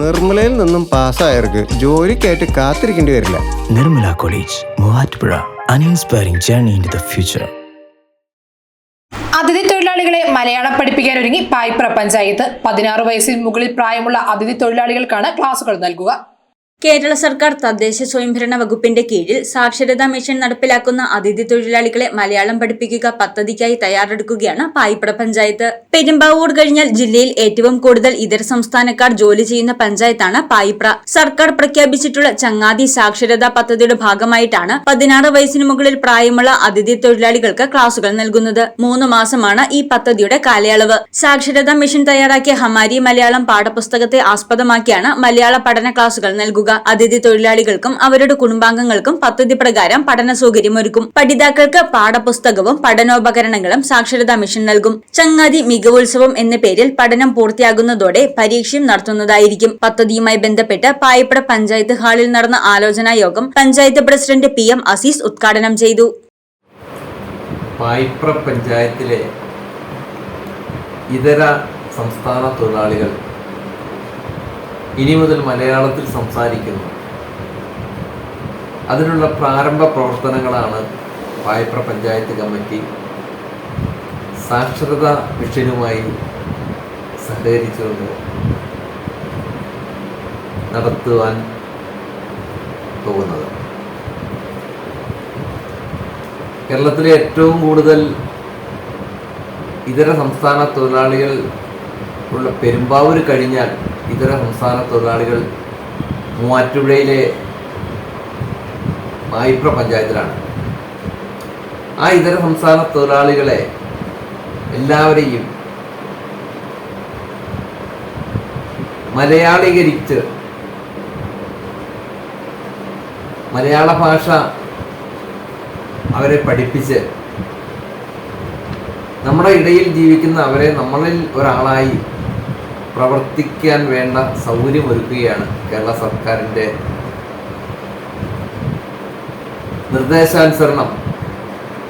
നിർമ്മലയിൽ നിന്നും പാസ്സായവർക്ക് ജോലിക്കായിട്ട് കാത്തിരിക്കേണ്ടി വരില്ല. Nirmala college Muvattupuzha. An inspiring journey in the future. അതിഥി തൊഴിലാളികളെ മലയാളം പഠിപ്പിക്കാൻ ഒരുങ്ങി പായ്പ്ര പഞ്ചായത്ത്. പതിനാറ് വയസ്സിൽ മുകളിൽ പ്രായമുള്ള അതിഥി തൊഴിലാളികൾക്കാണ് ക്ലാസുകൾ നൽകുക. കേരള സർക്കാർ തദ്ദേശ സ്വയംഭരണ വകുപ്പിന്റെ കീഴിൽ സാക്ഷരതാ മിഷൻ നടപ്പിലാക്കുന്ന അതിഥി തൊഴിലാളികളെ മലയാളം പഠിപ്പിക്കുക പദ്ധതിക്കായി തയ്യാറെടുക്കുകയാണ് പായിപ്പട പഞ്ചായത്ത്. പെരുമ്പാവൂർ കഴിഞ്ഞാൽ ജില്ലയിൽ ഏറ്റവും കൂടുതൽ ഇതര സംസ്ഥാനക്കാർ ജോലി ചെയ്യുന്ന പഞ്ചായത്താണ് പായിപ്ര സർക്കാർ പ്രഖ്യാപിച്ചിട്ടുള്ള ചങ്ങാതി സാക്ഷരതാ പദ്ധതിയുടെ ഭാഗമായിട്ടാണ് പതിനാറ് വയസ്സിന് മുകളിൽ പ്രായമുള്ള അതിഥി തൊഴിലാളികൾക്ക് ക്ലാസുകൾ നൽകുന്നത്. മൂന്ന് മാസമാണ് ഈ പദ്ധതിയുടെ കാലയളവ്. സാക്ഷരതാ മിഷൻ തയ്യാറാക്കിയ ഹമാരി മലയാളം പാഠപുസ്തകത്തെ ആസ്പദമാക്കിയാണ് മലയാള പഠന ക്ലാസുകൾ നൽകുക. അതിഥി തൊഴിലാളികൾക്കും അവരുടെ കുടുംബാംഗങ്ങൾക്കും പദ്ധതി പ്രകാരം പഠന സൗകര്യമൊരുക്കും പഠിതാക്കൾക്ക് പാഠപുസ്തകവും പഠനോപകരണങ്ങളും സാക്ഷരതാ മിഷൻ നൽകും. ചങ്ങാതി മികവുത്സവം എന്ന പേരിൽ പഠനം പൂർത്തിയാകുന്നതോടെ പരീക്ഷയും നടത്തുന്നതായിരിക്കും. പദ്ധതിയുമായി ബന്ധപ്പെട്ട് പായപ്പട പഞ്ചായത്ത് ഹാളിൽ നടന്ന ആലോചനാ യോഗം panchayat president P M Azeez ഉദ്ഘാടനം ചെയ്തു. പായിപ്ര പഞ്ചായത്തിലെ ഇതര സംസ്ഥാന തൊഴിലാളികൾ ഇനി മുതൽ മലയാളത്തിൽ സംസാരിക്കുന്നു. അതിനുള്ള പ്രാരംഭ പ്രവർത്തനങ്ങളാണ് വായ്പ്ര പഞ്ചായത്ത് കമ്മിറ്റി സാക്ഷരതാ മിഷനുമായി സഹകരിച്ചുകൊണ്ട് നടത്തുവാൻ പോകുന്നത്. കേരളത്തിലെ ഏറ്റവും കൂടുതൽ ഇതര സംസ്ഥാന തൊഴിലാളികൾ ഉള്ള പെരുമ്പാവൂർ കഴിഞ്ഞാൽ ഇതര സംസ്ഥാന തൊഴിലാളികൾ മൂവാറ്റുപുഴയിലെ മായിപ്ര പഞ്ചായത്തിലാണ്. ആ ഇതര സംസ്ഥാന തൊഴിലാളികളെ എല്ലാവരെയും മലയാളീകരിച്ച് മലയാള ഭാഷ അവരെ പഠിപ്പിച്ച് നമ്മുടെ ഇടയിൽ ജീവിക്കുന്ന അവരെ നമ്മളിൽ ഒരാളായി പ്രവർത്തിക്കാൻ വേണ്ട സൗകര്യമൊരുക്കുകയാണ് കേരള സർക്കാരിന്റെ നിർദ്ദേശാനുസരണം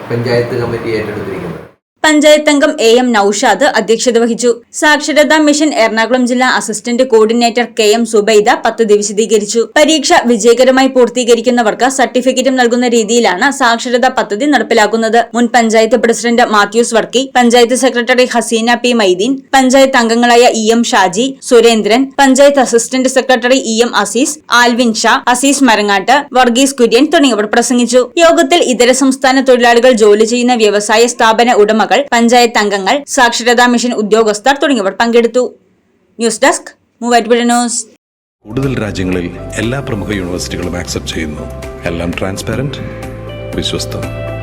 പഞ്ചായത്ത് കമ്മിറ്റി ഏറ്റെടുത്തിരിക്കുന്നത്. പഞ്ചായത്ത് അംഗം എ എം നൌഷാദ് അധ്യക്ഷത വഹിച്ചു. സാക്ഷരതാ മിഷൻ എറണാകുളം ജില്ലാ assistant coordinator K M Subaida പദ്ധതി വിശദീകരിച്ചു പരീക്ഷ വിജയകരമായി പൂർത്തീകരിക്കുന്നവർക്ക് സർട്ടിഫിക്കറ്റും നൽകുന്ന രീതിയിലാണ് സാക്ഷരതാ പദ്ധതി നടപ്പിലാക്കുന്നത്. മുൻ panchayat president Mathews Varkey panchayat secretary Haseena P Mydeen panchayat അംഗങ്ങളായ E M Shaji Surendran panchayat assistant secretary E M Azeez Alvin Sha Azeez Marangattu Varghese Kurian തുടങ്ങിയവർ പ്രസംഗിച്ചു. യോഗത്തിൽ ഇതര സംസ്ഥാന തൊഴിലാളികൾ ജോലി ചെയ്യുന്ന വ്യവസായ സ്ഥാപന ഉടമകൾ പഞ്ചായത്ത് അംഗങ്ങൾ സാക്ഷരതാ മിഷൻ ഉദ്യോഗസ്ഥർ തുടങ്ങിയവർ പങ്കെടുത്തു. News desk news. കൂടുതൽ രാജ്യങ്ങളിൽ എല്ലാ പ്രമുഖ യൂണിവേഴ്സിറ്റികളും ആക്സെപ്റ്റ് ചെയ്യുന്നു. എല്ലാം ട്രാൻസ്പാരന്റ് വിശ്വസ്തം.